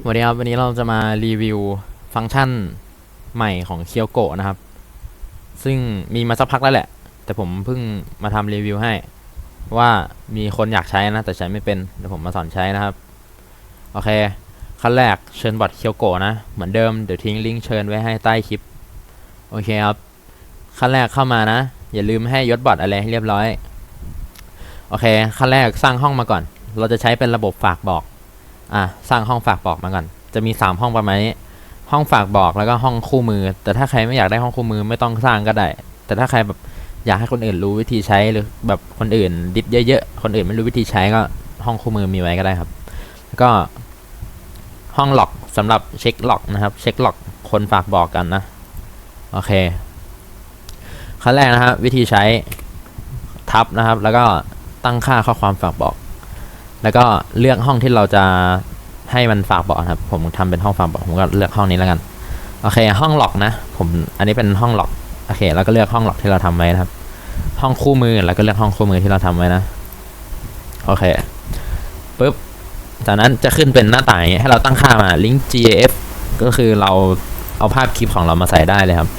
สวัสดีครับวันนี้เราจะมารีวิวฟังก์ชันใหม่ของเคียวโกะนะครับ ซึ่งมีมาสักพักแล้วแหละ แต่ผมเพิ่งมาทำรีวิวให้ ว่ามีคนอยากใช้นะ แต่ใช้ไม่เป็นเดี๋ยวผมมาสอนใช้นะครับ โอเค ขั้นแรกเชิญบอทเคียวโกะนะ เหมือนเดิมเดี๋ยวทิ้งลิงก์เชิญไว้ให้ใต้คลิป โอเคครับ ขั้นแรกเข้ามานะ อย่าลืมให้ยศบอทอะไรให้เรียบร้อย โอเค ขั้นแรกสร้างห้องมาก่อน เราจะใช้เป็นระบบฝากบอก อะสร้างห้องฝากบอกมาก่อน จะมีสามห้องประมาณนี้ ห้องฝากบอกแล้วก็ห้องคู่มือ แต่ถ้าใครไม่อยากได้ห้องคู่มือไม่ต้องสร้างก็ได้ แต่ถ้าใครแบบอยากให้คนอื่นรู้วิธีใช้หรือแบบคนอื่นดิบเยอะๆ คนอื่นไม่รู้วิธีใช้ก็ห้องคู่มือมีไว้ก็ได้ครับ แล้วก็ห้องล็อกสำหรับเช็คล็อกนะครับเช็คล็อกคนฝากบอกกันนะ โอเคขั้นแรกนะครับวิธีใช้ทับนะครับ แล้วก็ตั้งค่าข้อความฝากบอก แล้วก็เลือกห้องที่เราจะให้มันฝากเบอกนะครับ ผมทำเป็นห้องฝากเบอกผมก็เลือกห้องนี้แล้วกัน โอเค ห้องล็อกนะ ผมอันนี้เป็นห้องล็อก โอเค แล้วก็เลือกห้องล็อกที่เราทำไว้นะครับ ห้องคู่มือแล้วก็เลือกห้องคู่มือที่เราทำไว้นะ โอเคปุ๊บ จากนั้นจะขึ้นเป็นหน้าต่างให้เราตั้งค่ามา link gaf ก็คือเราเอาภาพคลิปของเรามาใส่ได้เลยครับ